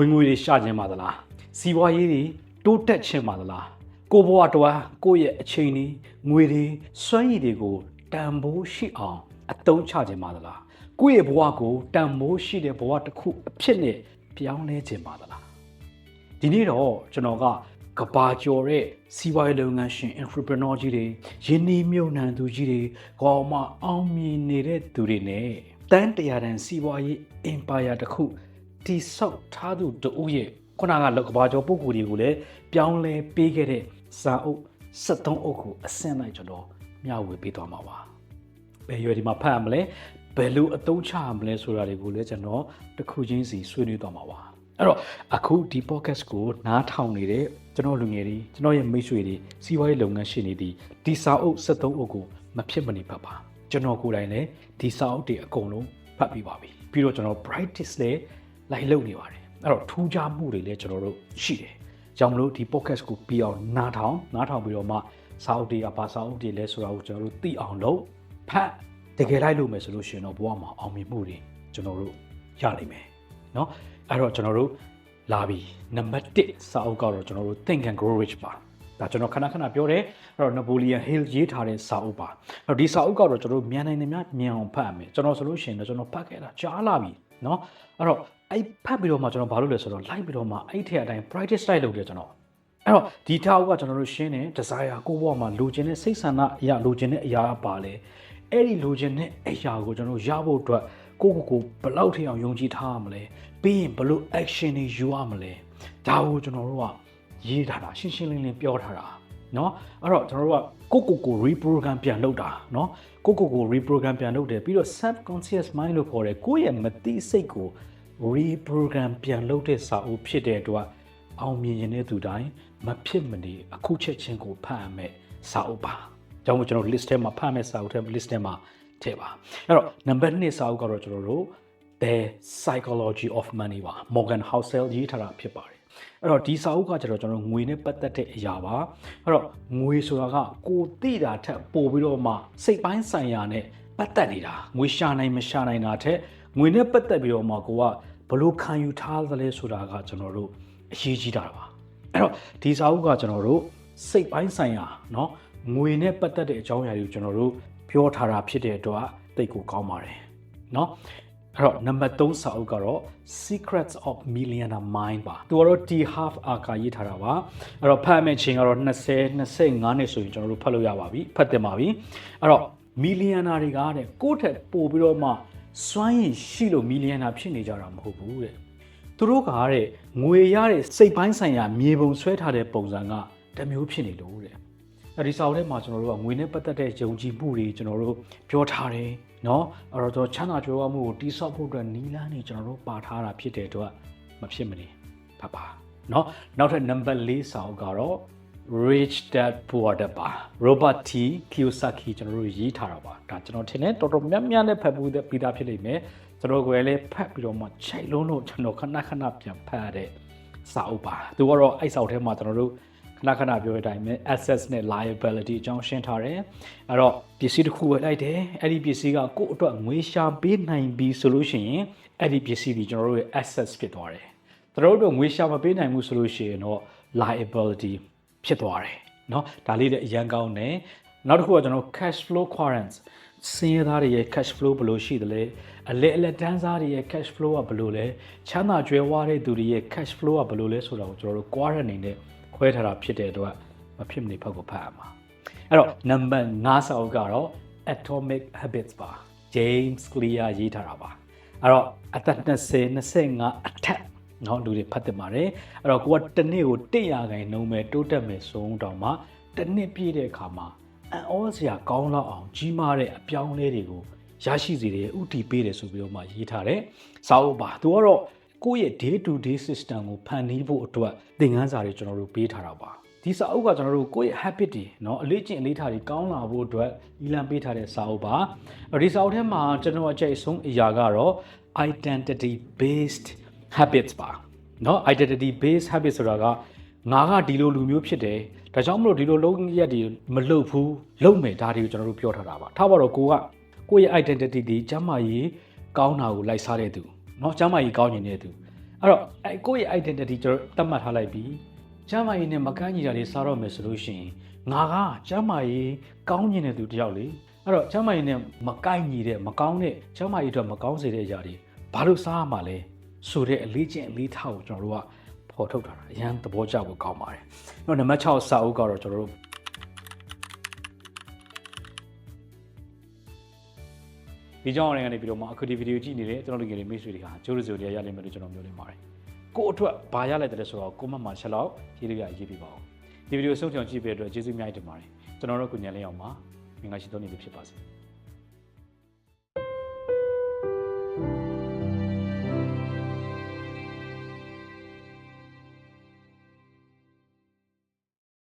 ဝင်ငွေတွေရှာခြင်းပါသလားစီးပွားရေးတွေတိုးတက်ခြင်းပါသလားကိုဘဝတဝါကိုယ့်ရဲ့အချိန်တွေငွေတွေစွမ်းရည်တွေကိုတန်ဖိုးရှိအောင်အသုံးချခြင်းပါသလားကိုယ့်ရဲ့ဘဝကိုတန်ဖိုးရှိတဲ့ဘဝတစ်ခုအဖြစ်နဲ့ပြောင်းလဲခြင်းပါသလားဒီနေ့တော့ကျွန်တော်ကကဘာကျော်တဲ့စီးပွားရေးလုပ်ငန်းရှင် entrepreneur ကြီးတွေယင်းနှီးမြုပ်နှံသူကြီးတွေကောင်းမအောင်မြင်နေတဲ့သူတွေနဲ့တန်းတရာတန်စီးပွားရေး empire တစ်ခု တိဆောက်ထားသူတို့ရဲ့ခုနကလောက်ကဘာကျော်ပုံကိုယ်တွေကိုလည်းပြောင်းလဲပေးခဲ့တဲ့စာအုပ်73အုပ်ကိုအဆင့်လိုက်ကျွန်တော်မျှဝေပေးသွားမှာပါဘယ်ရွယ်ဒီမှာဖတ်ရမလဲဘယ်လိုအသုံးချရမလဲဆိုတာတွေကိုလည်းကျွန်တော်တစ်ခုချင်းစီဆွေးနွေးသွားမှာပါအဲ့တော့အခုဒီ podcast ကိုနားထောင်နေတဲ့ကျွန်တော်လူငယ်တွေကျွန်တော်ရဲ့မိတ်ဆွေတွေစီးပွားရေးလုပ်ငန်းရှင်တွေဒီဒီစာအုပ်73အုပ်ကိုမဖြစ်မနေဖတ်ပါကျွန်တော်ကိုယ်တိုင်လည်းဒီစာအုပ်တွေအကုန်လုံးဖတ်ပြီးပါပြီပြီးတော့ကျွန်တော် practice လည်း လိုက်လုပ်နေပါတယ်အဲ့တော့ထူးခြားမှုတွေလည်းကျွန်တော်တို့ရှိတယ်ကြောင့်မလို့ဒီ podcast ကိုပြီးအောင်နားထောင်နားထောင်ပြီးတော့မှစာအုပ်တွေကဘာစာအုပ်တွေလဲဆိုတာကိုကျွန်တော်တို့သိအောင်လုပ်ဖတ်တကယ်လိုက်လို့မယ်ဆိုလို့ရှိရင်တော့ဘဝမှာအောင်မြင်မှုတွေကျွန်တော်တို့ရနိုင်မယ်เนาะအဲ့တော့ကျွန်တော်တို့လာပြီနံပါတ်1စာအုပ်ကတော့ကျွန်တော်တို့ Think and Grow Rich ပါဒါကျွန်တော်ခဏခဏပြောတယ်အဲ့တော့ Napoleon Hill ရေးထားတဲ့စာအုပ်ပါအဲ့တော့ဒီစာအုပ်ကတော့ကျွန်တော်တို့မြန်နိုင်နေများမြန်အောင်ဖတ်ရမယ်ကျွန်တော်ဆိုလို့ရှိရင်တော့ကျွန်တော်ဖတ်ခဲ့တာကြားလာပြီ เนาะအဲ့တော့အဲ့ဖတ်ပြီးတော့မှကျွန်တော်ဘာလုပ်လဲဆိုတော့ like ပြီးတော့မှအဲ့ထက်အတိုင်း practice လိုက်လုပ်တယ်ကျွန်တော်အဲ့တော့ဒီထားအုပ်ကကျွန်တော်တို့ရှင်းတယ် desire ကိုယ့်ဘဝမှာလိုချင်တဲ့စိတ်ဆန္ဒအရာလိုချင်တဲ့အရာပါလေအဲ့ဒီလိုချင်တဲ့အရာကိုကျွန်တော်ရဖို့အတွက်ကိုယ့်ကိုယ်ကိုဘယ်လောက်ထိအောင်ယုံကြည်ထားရမလဲပြီးရင်ဘယ်လို action တွေယူရမလဲဒါကိုကျွန်တော်တို့ကရေးထားတာရှင်းရှင်းလင်းလင်းပြောထားတာ เนาะအဲ့တော့ကျွန်တော်တို့ကကိုယ့်ကိုယ်ကို reprogram ပြန်လုပ်တာเนาะကိုယ့်ကိုယ်ကို reprogram ပြန်လုပ်တယ်ပြီးတော့ subconscious mind လို့ခေါ်တယ်ကိုယ့်ရဲ့မသိစိတ်ကို reprogram ပြန်လုပ်တဲ့စာအုပ်ဖြစ်တဲ့အတွက်အောင်မြင်ရင်တဲ့သူတိုင်းမဖြစ်မနေအခုချက်ချင်းကိုဖတ်ရမယ်စာအုပ်ပါကြောင့်မို့ကျွန်တော် list ထဲမှာဖတ်မယ်စာအုပ်ထဲ list ထဲမှာထည့်ပါအဲ့တော့ number 2စာအုပ်ကတော့ကျွန်တော်တို့ The Psychology of Money ပါ Morgan Housel ရေးထားတာဖြစ်ပါတယ် အဲ့တော့ဒီစာအုပ်ကကျတော့ကျွန်တော်ငွေနဲ့ပတ်သက်တဲ့အရာပါအဲ့တော့ငွေဆိုတာကကိုသိတာထက်ပိုပြီးတော့မှစိတ်ပိုင်းဆိုင်ရာနဲ့ပတ်သက်နေတာငွေရှာနိုင်မရှာနိုင်တာထက်ငွေနဲ့ပတ်သက်ပြီးတော့မှကိုကဘလို့ခံယူထားသလဲဆိုတာကကျွန်တော်တို့အရေးကြီးတာပါအဲ့တော့ဒီစာအုပ်ကကျွန်တော်တို့စိတ်ပိုင်းဆိုင်ရာเนาะငွေနဲ့ပတ်သက်တဲ့အကြောင်းအရာတွေကိုကျွန်တော်တို့ပြောထားတာဖြစ်တဲ့အတွက်တိတ်ကိုကောင်းပါတယ်เนาะ အဲ့တော့နံပါတ်3စာအုပ်ကတော့ Secrets of Millionaire Mind ပါသူကတော့ T half အာကာရေးထားတာပါအဲ့တော့ဖတ်မယ့်ချိန်ကတော့20 25နှစ်ဆိုရင်ကျွန်တော်တို့ဖတ်လို့ရပါပြီဖတ်တင်ပါပြီအဲ့တော့ millionaire တွေကတဲ့ကိုယ့်ထက်ပိုပြီးတော့မှစွမ်းရည်ရှိလို့ millionaire ဖြစ်နေကြတာမဟုတ်ဘူးတဲ့သူတို့ကတဲ့ငွေရတဲ့စိတ်ပိုင်းဆိုင်ရာမြေပုံဆွဲထားတဲ့ပုံစံကတစ်မျိုးဖြစ်နေလို့တဲ့ အဲဒီစာအုပ်ထဲမှာကျွန်တော်တို့ကငွေနဲ့ပတ်သက်တဲ့ယုံကြည်မှုတွေကျွန်တော်တို့ပြောထားတယ်เนาะအဲ့တော့ကျွန်တော်ချမ်းသာကြွယ်ဝမှုကိုတိဆောက်ဖို့အတွက်နီလန်းနေကျွန်တော်တို့ပါထားတာဖြစ်တဲ့အတွက်မဖြစ်မနေဖတ်ပါเนาะနောက်ထပ် number ၄စာအုပ်ကတော့ rich dad poor dad ပါ Robert T Kiyosaki ကျွန်တော်တို့ရေးထားတာပါဒါကျွန်တော်ထင်တယ်တော်တော်များများနဲ့ဖတ်ဘူးပြီးသားဖြစ်လိမ့်မယ်ကျွန်တော်ကိုယ်လည်းဖတ်ပြီးတော့မှခြိုက်လုံးလို့ကျွန်တော်ခဏခဏပြန်ဖတ်ရတဲ့စာအုပ်ပါသူကတော့အဲ့စာအုပ်ထဲမှာကျွန်တော်တို့ ခဏခဏပြောတဲ့အတိုင်းပဲ assets နဲ့ liability အကြောင်းရှင်းထားတယ်။အဲ့တော့ပစ္စည်းတစ်ခုဝယ်လိုက်တယ်။အဲ့ဒီပစ္စည်းကကိုယ့်အတွက်ငွေရှာပေးနိုင်ပြီဆိုလို့ရှိရင်အဲ့ဒီပစ္စည်းတွေကျွန်တော်တို့ရဲ့ assets ဖြစ်သွားတယ်။သူတို့တို့ငွေရှာမပေးနိုင်ဘူးဆိုလို့ရှိရင်တော့ liability ဖြစ်သွားတယ်။နော်ဒါလေးလည်းအရန်ကောင်းတယ်။နောက်တစ်ခုကကျွန်တော် cash flow currents စင်းရဲသားတွေရဲ့ cash flow ဘယ်လိုရှိသလဲအလဲအလဲတန်းစားတွေရဲ့ cash flow ကဘယ်လိုလဲချမ်းသာကြွယ်ဝတဲ့သူတွေရဲ့ cash flow ကဘယ်လိုလဲဆိုတာကိုကျွန်တော်တို့ quarter အနေနဲ့ ခွဲထားတာဖြစ်တဲ့အတွက်မဖြစ်မနေဖတ်ကိုဖတ်ရမှာအဲ့တော့နံပါတ်5စာအုပ်ကတော့ Atomic Habits ပါ James Clear ရေးထားတာပါအဲ့တော့အသက်20 25အထက်နော်လူတွေဖတ်တင်ပါတယ်အဲ့တော့ကိုကတစ်နေ့ကို100ခိုင်နှုန်းပဲတိုးတက်မယ်ဆိုတော့မှတစ်နှစ်ပြည့်တဲ့အခါမှာအံ့ဩစရာကောင်းလောက်အောင်ကြီးမားတဲ့အပြောင်းလဲတွေကိုရရှိစေတယ်ဥတီပေးတယ်ဆိုပြီးတော့မှရေးထားတယ်စာအုပ်ပါသူကတော့ ကိုယ့်ရဲ့ day to day system ကိုဖန်တီးဖို့အတွက်သင်ခန်းစာတွေကျွန်တော်တို့ပေးထားတာပါဒီစာအုပ်ကကျွန်တော်တို့ကိုယ့်ရဲ့ habit တွေเนาะအလေးကျင့်အလေးထားတွေကောင်းလာဖို့အတွက်ဤလံပေးထားတဲ့စာအုပ်ပါဒီစာအုပ်ထဲမှာကျွန်တော်အကြိုက်ဆုံးအရာကတော့ identity based habits ပါเนาะ identity based habits ဆိုတာကငါကဒီလိုလူမျိုးဖြစ်တယ်ဒါကြောင့်မလို့ဒီလိုလုံးရက်တွေမလုပ်ဘူးလုပ်မယ်ဒါတွေကိုကျွန်တော်တို့ပြောထားတာပါထားပါတော့ကိုကကိုယ့်ရဲ့ identity ဒီကျမ်းမာရေးကောင်းတာကိုလိုက်စားတဲ့သူ เนาะကျမ်းမာရေးကောင်းနေတဲ့သူ အဲ့တော့အဲကိုယ့်ရဲ့ identity ကျွန်တော်သတ်မှတ်ထားလိုက်ပြီကျမ်းမာရေးနဲ့မကန့်ညီတာတွေစားတော့မယ်ဆိုလို့ရှိရင်ငါကကျမ်းမာရေးကောင်းကျင်တဲ့သူတစ်ယောက်လေအဲ့တော့ကျမ်းမာရေးနဲ့မကိုက်ညီတဲ့မကောင်းတဲ့ကျမ်းမာရေးအတွက်မကောင်းစေတဲ့အရာတွေဘာလို့စားရမှာလဲဆိုတဲ့အလေးကျင့်အလေးထားကိုကျွန်တော်တို့ကဖော်ထုတ်ထားတာအရန်သဘောကျဖို့ကောင်းပါတယ်။နောက်နံပါတ်6စာအုပ်ကတော့ကျွန်တော်တို့ ဒီကြောင့်လည်းကနေပြီးတော့မှအခုဒီဗီဒီယိုကြည့်နေတဲ့ကျွန်တော်တို့ငယ်လေးမိတ်ဆွေတွေဟာကျိုးရစိုးတွေရလိမ့်မယ်လို့ကျွန်တော်ပြောနေပါတယ်။ကို့အတွက်ဘာရလိုက်တယ်ဆိုတော့ကိုမမှချက်လောက်ရေးလို့ရရေးပြပါဦး။ဒီဗီဒီယိုဆုံးဖြတ်ကြည့်ပေးတဲ့အတွက်ကျေးဇူးအများကြီးတင်ပါတယ်။ကျွန်တော်တို့ကုညံလေးအောင်ပါ။ငင်္ဂလာရှိသောနေ့လေးဖြစ်ပါစေ။